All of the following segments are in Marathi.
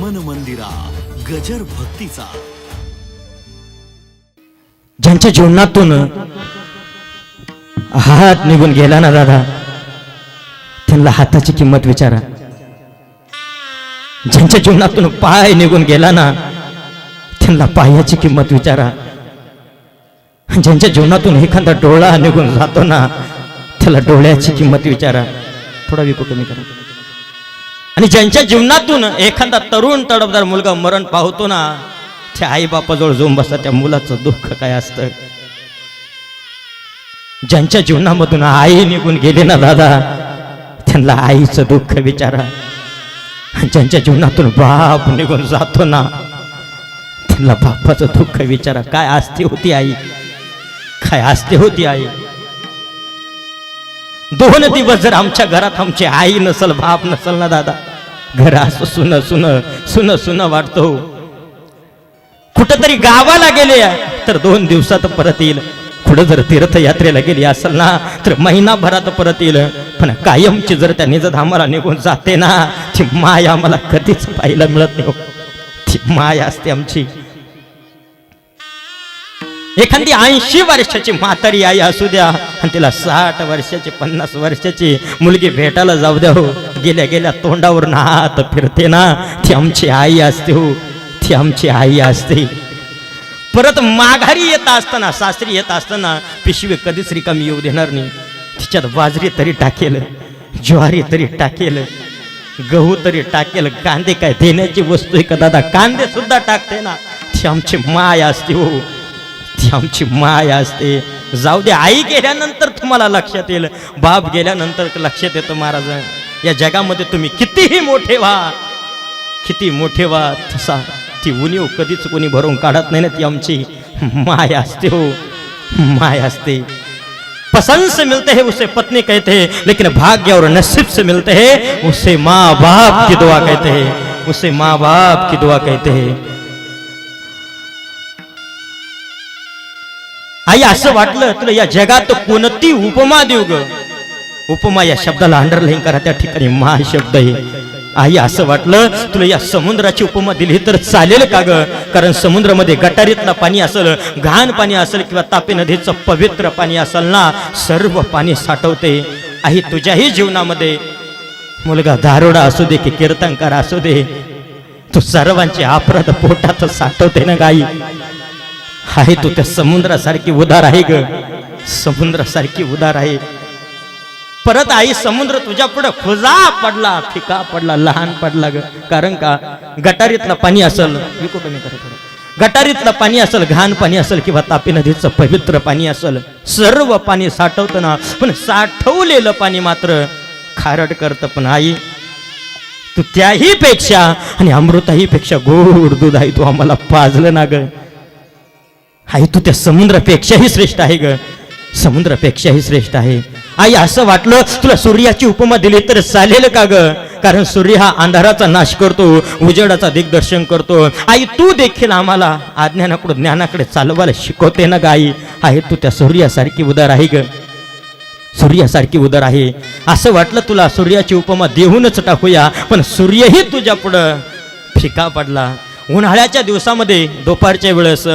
मन मंदिरा गजर भक्तीचा. ज्यांच्या जीवनातून हात निघून गेला ना दादा त्यांना हाताची किंमत विचारा. ज्यांच्या जीवनातून पाय निघून गेला ना त्यांना पायाची किंमत विचारा. ज्यांच्या जीवनातून एखादा डोळा निघून जातो ना त्याला डोळ्याची किंमत विचारा. थोडा विको कमी करा आणि ज्यांच्या जीवनातून एखादा तरुण तडफदार मुलगा मरण पावतो ना त्या आई बापाजवळ जाऊन बसतात त्या मुलाचं दुःख काय असतं? ज्यांच्या जीवनामधून आई निघून गेली ना दादा त्यांना आईचं दुःख विचारा. ज्यांच्या जीवनातून बाप निघून जातो ना त्यांना बापाचं दुःख विचारा. काय असते होती आई? काय असते होती आई? दोन दिवस जर आमच्या घरात आमची आई नसल बाप नसल ना दादा. घर असं सुन सुन सुन सुन वाटतो कुठंतरी गावाला गेले तर दोन दिवसात परत येईल. कुठं जर तीर्थयात्रेला गेली असेल ना तर महिनाभरात परत येईल. पण कायमची जर त्या आम्हाला निघून जाते ना ती माय आम्हाला कधीच पाहायला मिळत नाही हो. ती माय असते आमची. एखादी ऐंशी वर्षाची म्हातारी आई असू द्या आणि तिला साठ वर्षाची पन्नास वर्षाची मुलगी भेटायला जाऊ द्या हो. गेल्या गेल्या तोंडावर हात फिरते ना ती आमची आई असते हो. ती आमची आई असते. परत माघारी येत असताना सासरी येत असताना पिशवी कधीच रिकामी येऊ देणार नाही. तिच्यात बाजरी तरी टाकेल ज्वारी तरी टाकेल गहू तरी टाकेल कांदे काय देण्याची वस्तू आहे का दादा? कांदे सुद्धा टाकते ना. ती आमची माय असते हो. ती आमची माय असते. जाऊ दे आई गेल्यानंतर तुम्हाला लक्षात येईल. बाप गेल्यानंतर लक्षात येतं महाराज. या जगामध्ये तुम्ही कितीही मोठे व्हा. किती मोठे व्हा तसा ती उणीव कधीच कोणी भरून काढत नाही ना ती आमची माय असते हो. माय असते. पसंद से मिलते हैं उसे पत्नी कहते हैं लेकिन भाग्य और नसीब से मिलते हैं उसे माँ बाप की दुआ कहते हैं उसे माँ बाप की दुआ कहते हैं। आई असं वाटलं तुला या जगात कोणती उपमा देऊ ग? उपमा या शब्दाला अंडरलाईन करा त्या ठिकाणी महाशब्द आहे. आई असं वाटलं तुला या समुद्राची उपमा दिली तर चालेल का ग? कारण समुद्रामध्ये गटारीतलं पाणी असेल घाण पाणी असेल किंवा तापी नदीचं पवित्र पाणी असेल ना सर्व पाणी साठवते. आई तुझ्याही जीवनामध्ये मुलगा दारोडा असू दे की कीर्तनकार असू दे तू सर्वांचे अपराध पोटात साठवते ना गाई? आहे तू त्या समुद्रासारखी उदार आहे ग. समुद्रासारखी उदार आहे. परत आई समुद्र तुझ्या पुढे खुजा पडला फिका पडला लहान पडला ग. कारण का? गटारीतलं पाणी असल विकू कमी करत गटारीतलं पाणी असेल घाण पाणी असेल किंवा तापी नदीचं पवित्र पाणी असेल सर्व पाणी साठवताना पण साठवलेलं पाणी मात्र खारट करतं पण आई. तू त्याही पेक्षा आणि अमृताही पेक्षा गोड दूध आई तू आम्हाला पाजलं ना ग. आई तू त्या समुद्रापेक्षाही श्रेष्ठ आहे ग. समुद्रापेक्षाही श्रेष्ठ आहे. आई असं वाटलं तुला सूर्याची उपमा दिली तर चालेल का ग? कारण सूर्य हा अंधाराचा नाश करतो उजेडाचा दिग्दर्शन करतो. आई तू देखील आम्हाला अज्ञानाकडून ज्ञानाकडे चालवायला शिकवते ना ग आई. आहे तू त्या सूर्यासारखी उदार आहे ग. सूर्यासारखी उदर आहे. असं वाटलं तुला सूर्याची उपमा देऊनच टाकूया पण सूर्यही तुझ्या पुढं फिका पडला. उन्हाळ्याच्या दिवसामध्ये दुपारच्या वेळेस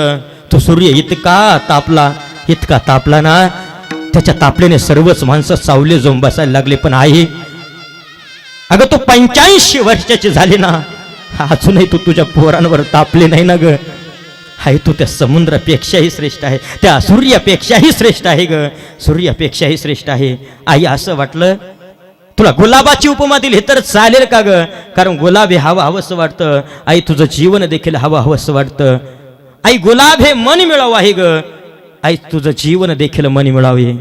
तो सूर्य इतका तापला इतका तापला ना त्याच्या तापल्याने सर्वच माणसं सावले जाऊन बसायला लागले पण आहे अगं तू पंच्याऐंशी वर्षाची झाली ना अजूनही तू तुझ्या पोरांवर तापले नाही ना ग. आहे तू त्या समुद्रापेक्षाही श्रेष्ठ आहे त्या सूर्यापेक्षाही श्रेष्ठ आहे ग. सूर्यापेक्षाही श्रेष्ठ आहे. आई असं वाटलं तुला गुलाबाची उपमा दिली तर चालेल का ग? कारण गुलाब हे हवं हवंसं वाटतं. आई तुझं जीवन देखील हवं हवंसं वाटतं. आई गुलाब हे मन मिळावं आहे ग. आई तुझं जीवन देखील मन मिळावे.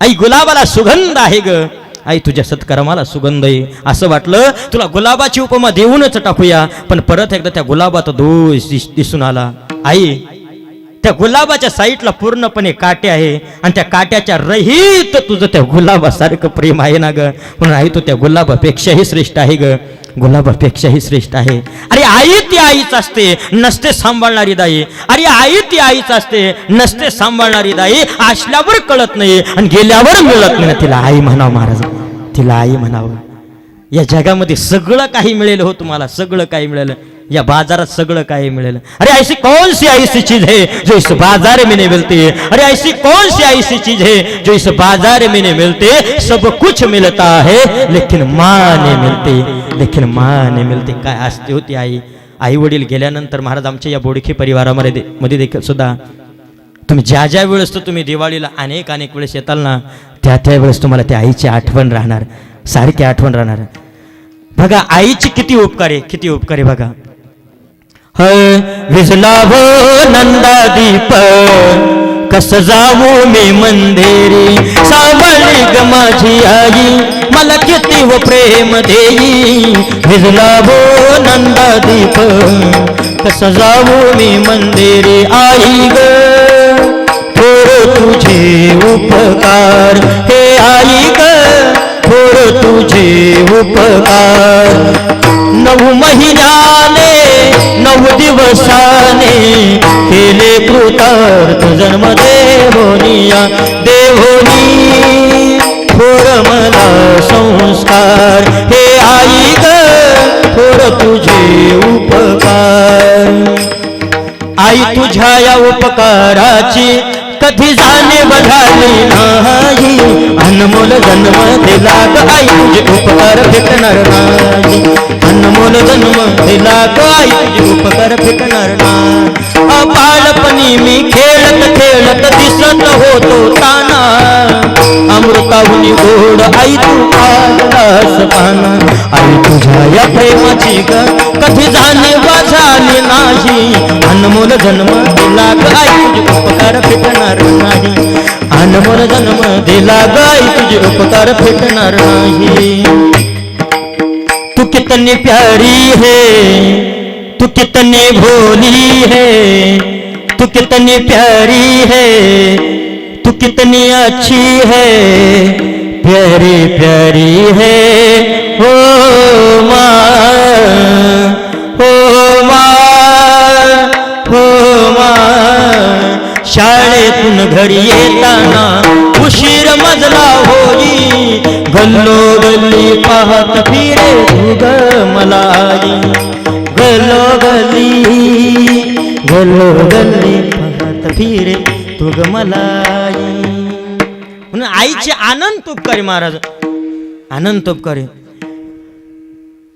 आई गुलाबाला सुगंध आहे ग. आई तुझ्या सत्कर्माला सुगंध आहे. असं वाटलं तुला गुलाबाची उपमा देऊनच टाकूया. पण परत एकदा त्या गुलाबात दोष दिस- दिसून आला. आई त्या गुलाबाच्या साईटला पूर्णपणे काटे आहे. आणि त्या काट्याच्या रहित तुझं त्या गुलाबासारखं प्रेम आहे ना ग. म्हणून आई तू त्या गुलाबापेक्षाही श्रेष्ठ आहे ग. गुलाबापेक्षाही श्रेष्ठ आहे. अरे आई ती आईच असते नसते सांभाळणारी दाई. अरे आई ती आईच असते नसते सांभाळणारी दाई. असल्यावर कळत नाही आणि गेल्यावर मिळत नाही. तिला आई म्हणावं महाराज तिला आई म्हणावं. या जगामध्ये सगळं काही मिळेल हो तुम्हाला सगळं काही मिळेल. या बाजारात सगळं काही मिळेल. अरे ऐसी कौन सी ऐसी चीज है जो इस बाजार में नहीं मिलती है अरे ऐसी कौन सी ऐसी चीज है जो इस बाजार में नहीं मिलती सब कुछ मिलता है लेकिन माँ नहीं मिलती. देखील माने मिळते. काय असते होती आई? आई वडील गेल्यानंतर महाराज आमच्या या बोडखी परिवारामध्ये दे- मध्ये देखील सुद्धा तुम्ही ज्या ज्या वेळेस तर तुम्ही दिवाळीला अनेक अनेक वेळेस येताल ना त्या त्या वेळेस तुम्हाला त्या आईची आठवण राहणार. सारखी आठवण राहणार. बघा आईची किती उपकार आहे किती उपकार आहे बघा. हय विजला हो नंदा दीप कस जाऊ मी मंदिरी? सावळी ग माझी आई मला किती व प्रेम देई? भिजला हो नंदा दीप कस जाऊ मी मंदिरी आई ग? थोर तुझे उपकार हे आई ग थोर तुझे उपकार. नऊ महिन्याने नऊ दिवसाने केले कृतार्थ जन्म देवोनिया देवोनी. थोर मला संस्कार हे आई ग थोर तुझे उपकार. आई तुझ्या या उपकाराची कधी जाणे बघाली? नाही. अनमोल जन्म दिला ग आई तुझे उपकार फेकणार नाही. अनमोल जन्म दिला ग आई तुझे उपकार फेकणार नाही. बाळपणी मी खेळत खेळत दिसत होतो ताना अमृताहुनी गोड आई तू पाहलास पाना. आई तुझ्या या प्रेमाची ग कधी जाणीव झाली नाही. अनमोल जन्म दिला ग आई तुझे उपकार फेकणार नाही. अनमोल जन्म दिला ग आई तुझे उपकार फेकणार नाही. तू कितनी प्यारी है. तू कितनी भोली है. तू कितनी प्यारी है. तू कितनी अच्छी है, प्यारी प्यारी है हो माँ हो माँ हो माँ शाळेतून घरी येताना उशीर मजला होई, गल्लो गल्ली पाहत फिरे तू ग मला आई. गल्लो गल्ली गल्लो गल्ली पाहत फिरे तू ग मला आई. म्हणून आईचे आनंद तुपकारी महाराज. आनंद तुपकारी.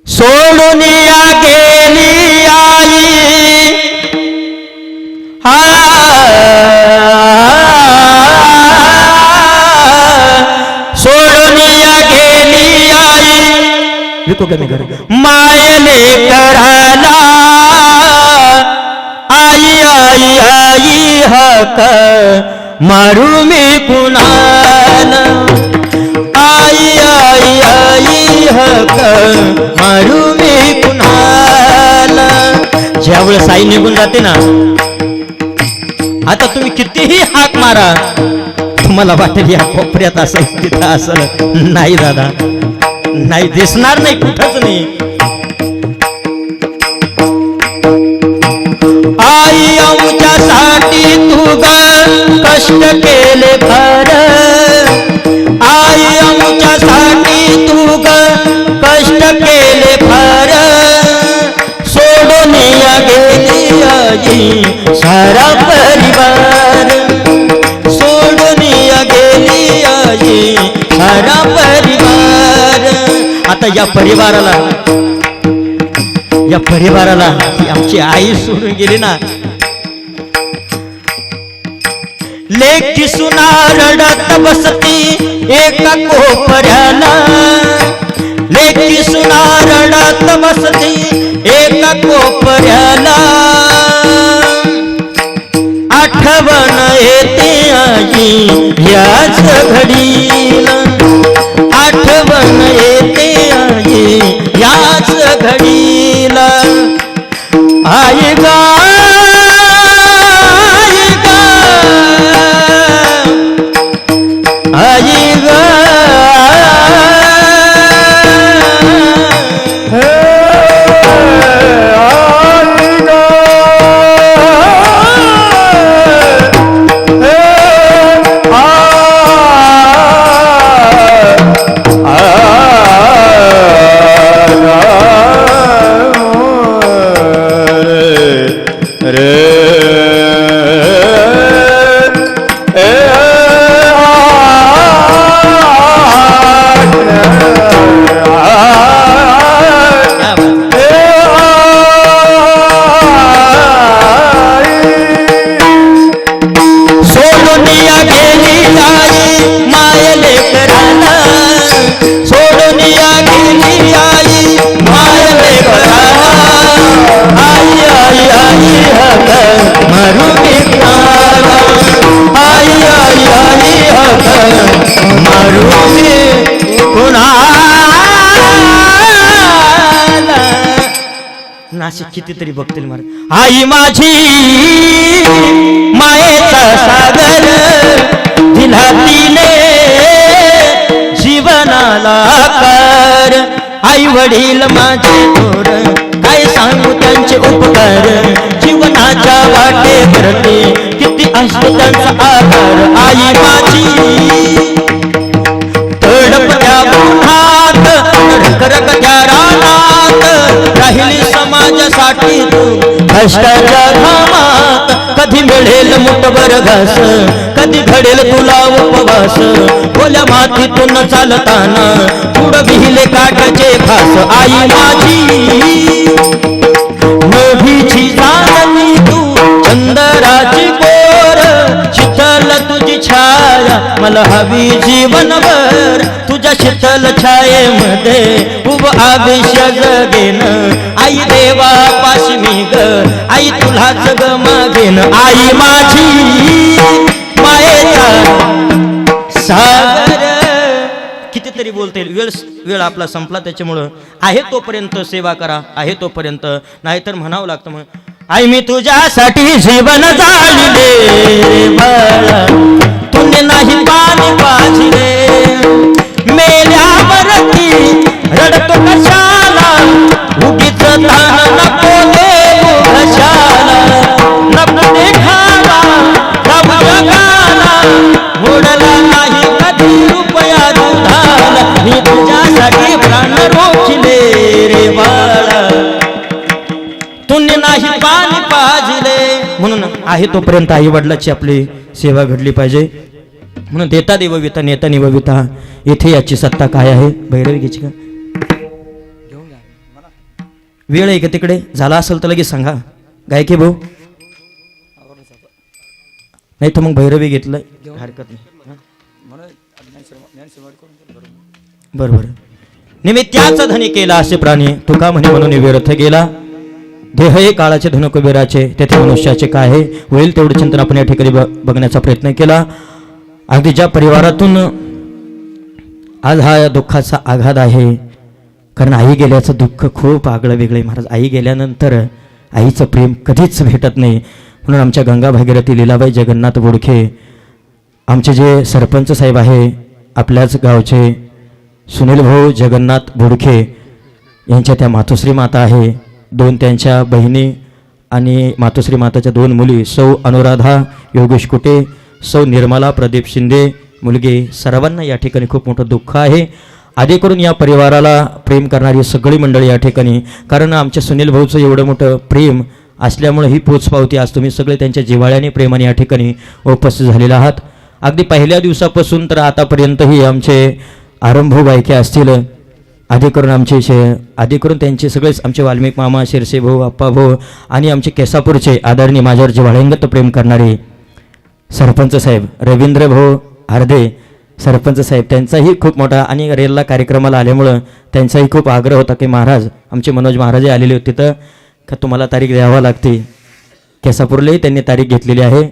सोडून गेली आई. कर मायले कराला आई आई आई हक मारू मी कुणाला. आई आई आई हक मारू मी कुणाला. ज्यावेळेस आई निघून जाते ना आता तुम्ही कितीही हाक मारा तुम्हाला वाटेल या कोपऱ्यात असेल तिथं असं नाही दादा नाही दिसणार नाही कुठंच नाही. कष्ट केले फार आई आमच्यासाठी तू ग कष्ट केले फार सोडून या गेली आई सारा परिवार. सोडून या गेली आई सारा परिवार. आता या परिवाराला या परिवाराला आमची आई सोडून गेली ना. लेखी सुना रडत बसती एका कोपऱ्याला. लेखी सुना रडत बसती एका कोपऱ्याला. आठवण येते आई याच घडी. कितीतरी बघतील महाराज आई माझी कष्टाच्या घामात कधी मिळेल मुठभर घास कधी घडेल तुला उपवास. ओल्या मातीतून चालताना पुढं विहिले काट्याचे खास आई माझी नभीची चांदणी तू चंदराची कोर शीतल तुझी छाया मला हवी जीवनभर तुझ्या शीतल छायेमध्ये. उभ आवेश जगेन. आई देवा पाशी मी ग आई जग मागेन आई माझी. मायेचा सागर. कितीतरी बोलता येईल. वेळ वेळ आपला संपला त्याच्यामुळं. आहे तोपर्यंत सेवा करा. आहे तोपर्यंत. नाहीतर म्हणावं लागतं मग आई मी तुझ्यासाठी जीवन झाले बाळा तुने नाही पाणी पाजले मेल्यावरती रडतो कशाला? उगीच धान आहे तोपर्यंत आई वडिलाची आपली सेवा घडली पाहिजे. म्हणून देता देवविता नेता निवविता येथे याची सत्ता काय आहे? भैरवी घ्यायची का? वेळ आहे का तिकडे? झाला असेल तर लगेच सांगा. गायकी भाऊ? नाही तर मग भैरवी घेतलं. हरकत नाही. बरोबर बरं. निमित्याचा धनी केला असे प्राणी. तुका म्हणे म्हणून व्यर्थ गेला. देह हे काळाचे धन तेथे मनुष्याचे काय आहे? होईल तेवढे चिंतन आपण या ठिकाणी ब- बघण्याचा प्रयत्न केला. अगदी ज्या परिवारातून आज हा दुःखाचा आघात आहे कारण आई गेल्याचं दुःख खूप आगळं वेगळं महाराज आई गेल्यानंतर आईचं प्रेम कधीच भेटत नाही. म्हणून आमच्या गंगा भागीरथी लीलाबाई जगन्नाथ बोडखे आमचे जे सरपंच साहेब आहे आपल्याच गावचे सुनील भाऊ जगन्नाथ बोडखे यांच्या त्या मातोश्री माता आहे. दोन त्यांच्या बहिणी आणि मातोश्री माताच्या दोन मुली सौ अनुराधा योगेश कुटे सौ निर्मला प्रदीप शिंदे मुलगी सर्वांना या ठिकाणी खूप मोठं दुःख आहे. आधी करून या परिवाराला प्रेम करणारी सगळी मंडळी या ठिकाणी कारण आमच्या सुनील भाऊचं एवढं मोठं प्रेम असल्यामुळे ही पोचपावती आज तुम्ही सगळे त्यांच्या जिव्हाळ्याने प्रेमाने या ठिकाणी उपस्थित झालेले आहात. अगदी पहिल्या दिवसापासून तर आतापर्यंतही आमचे आरंभ बायके असतील. आधी करून आमचे शे आधी करून त्यांचे सगळेच आमचे वाल्मिक मामा शिरसे भाऊ अप्पा भाऊ आणि आमचे केसापूरचे आदरणीय माझ्यावर जे वाळंगत प्रेम करणारे सरपंच साहेब रवींद्र भाऊ हार्दे सरपंच साहेब त्यांचाही खूप मोठा आणि रेलला कार्यक्रमाला आल्यामुळं त्यांचाही खूप आग्रह होता की महाराज आमचे मनोज महाराजही आलेले होते तर का तुम्हाला तारीख द्यावा लागते? केसापूरलाही त्यांनी तारीख घेतलेली आहे.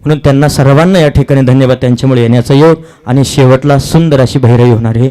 म्हणून त्यांना सर्वांना या ठिकाणी धन्यवाद त्यांच्यामुळे येण्याचा योग आणि शेवटला सुंदर अशी भैरवी होणार आहे.